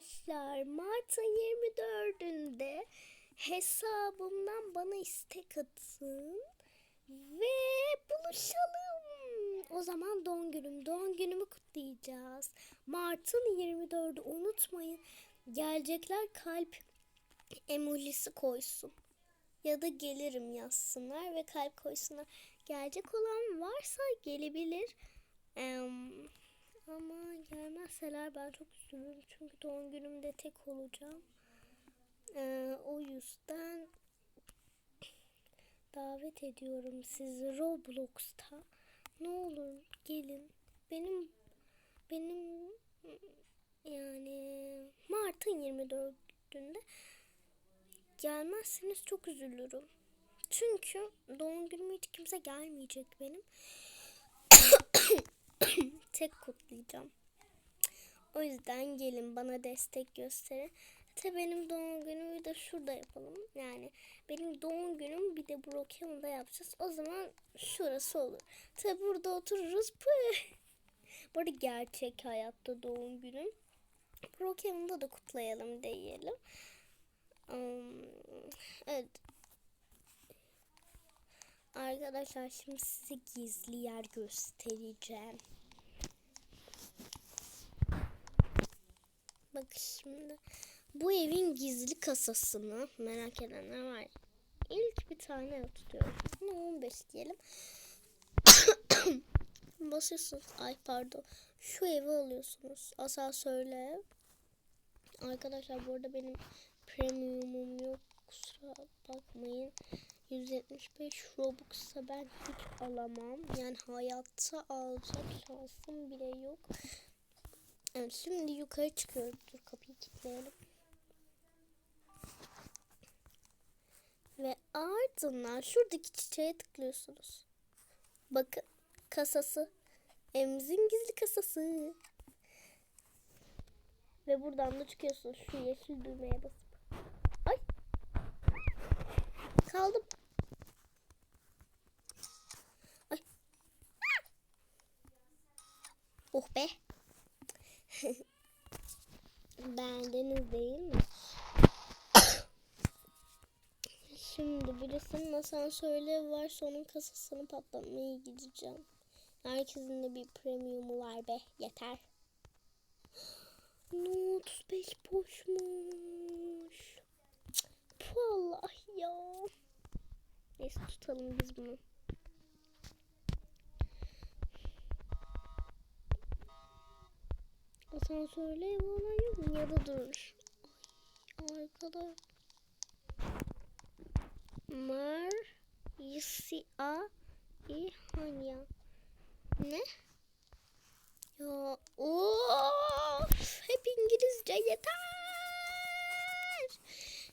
Arkadaşlar Mart'ın 24'ünde hesabımdan bana istek atın ve buluşalım. O zaman doğum günüm, doğum günümü kutlayacağız. Mart'ın 24'ü unutmayın. Gelecekler kalp emojisi koysun. Ya da gelirim yazsınlar ve kalp koysunlar. Gelecek olan varsa gelebilir. Em, ama gelmezseler ben çok üzülürüm. Çünkü doğum günümde tek olacağım. Ee, o yüzden davet ediyorum sizi Roblox'ta. Ne olur gelin. Benim benim yani Mart'ın 24'ünde gelmezseniz çok üzülürüm. Çünkü doğum günüme hiç kimse gelmeyecek benim. Tek kutlayacağım. O yüzden gelin bana destek gösterin. Hatta benim doğum günümü de şurada yapalım. Yani benim doğum günüm bir de Brookhaven'da yapacağız. O zaman şurası olur. Tabi burada otururuz. Püh. Bu arada gerçek hayatta doğum günüm. Brookhaven'da da kutlayalım diyelim. Um, evet. Arkadaşlar şimdi size gizli yer göstereceğim. Bak şimdi bu evin gizli kasasını merak edenler var. İlk bir tane tutuyorum. Ne 15 diyelim. Basıyorsunuz. Ay pardon. Şu evi alıyorsunuz. Asansörle. Arkadaşlar bu arada benim premiumum yok. Kusura bakmayın. 175 Robux'a ben hiç alamam. Yani hayatta alacak şansım bile yok. Evet şimdi yukarı çıkıyoruz. Dur kapıyı kilitleyelim. Ve ardından şuradaki çiçeğe tıklıyorsunuz. Bakın kasası. Evimizin gizli kasası. Ve buradan da çıkıyorsunuz. Şu yeşil düğmeye basıp. Ay. Kaldım. Oh be. Beğendiniz değil mi? Şimdi birisinin asansörleri varsa onun kasasını patlatmaya gideceğim. Herkesin de bir premiumu var be. Yeter. No 35 boşmuş. Puh Allah ya. Neyse tutalım biz bunu. Asansörle ev olan yok mu? Ya da durur. Ay, arkada. Mar Yisia İhanya. Ne? Ya of hep İngilizce yeter.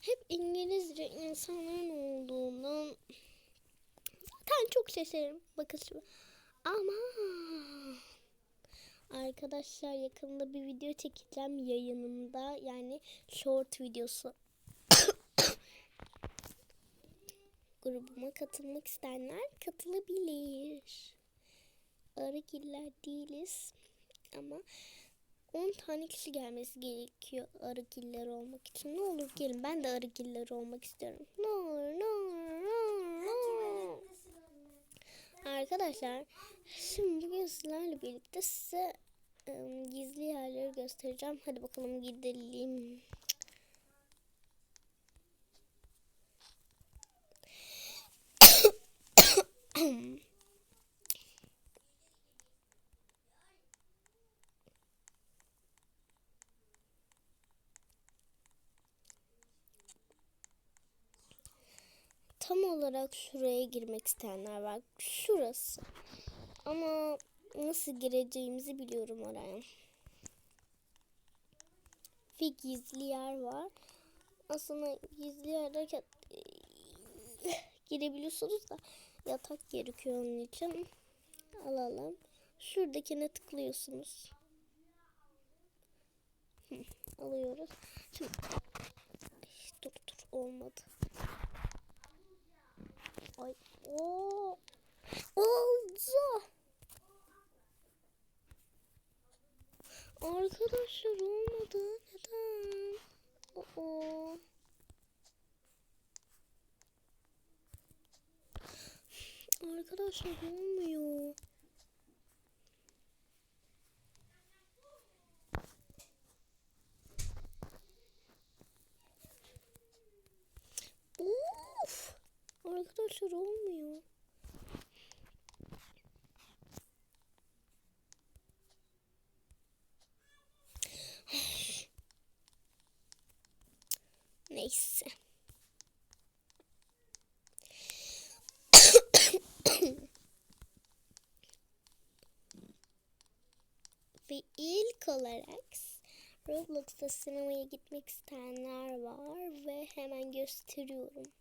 Hep İngilizce insanların olduğundan zaten çok şaşırırım. Bakın şimdi. Ama arkadaşlar yakında bir video çekeceğim yayınımda. Yani short videosu. Grubuma katılmak isteyenler katılabilir. Arıgiller değiliz. Ama 10 tane kişi gelmesi gerekiyor arıgiller olmak için. Ne olur gelin ben de arıgiller olmak istiyorum. Ne olur ne olur. Arkadaşlar şimdi bugün sizlerle birlikte size ım, gizli yerleri göstereceğim. Hadi bakalım gidelim. Tam olarak şuraya girmek isteyenler var. Şurası. Ama nasıl gireceğimizi biliyorum oraya. Bir gizli yer var. Aslında gizli yer derken girebiliyorsunuz da yatak gerekiyor onun için. Alalım. Şuradakine tıklıyorsunuz. Alıyoruz. Şimdi dur dur olmadı. Ay o oldu. Arkadaşlar olmadı. Neden? Oo. Arkadaşlar olmadı. Arkadaşlar olmuyor. Neyse. Ve ilk olarak Roblox'ta sinemaya gitmek isteyenler var ve hemen gösteriyorum.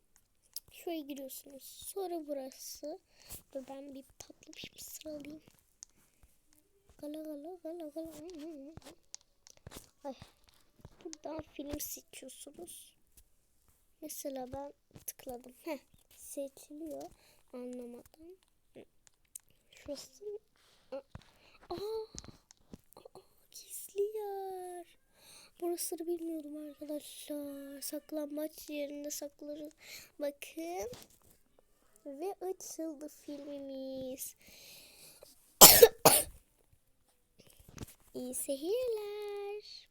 Şuraya giriyorsunuz. Sonra burası. Ve ben bir tatlı bir mısır alayım. Gala gala gala gala. Ay. Buradan film seçiyorsunuz. Mesela ben tıkladım. Heh, seçiliyor. Anlamadım. Şurası. Aa, aa, gizli yer. Burasını bilmiyordum arkadaşlar. Saklanmaç yerinde saklarız. Bakın. Ve açıldı filmimiz. İyi seyirler.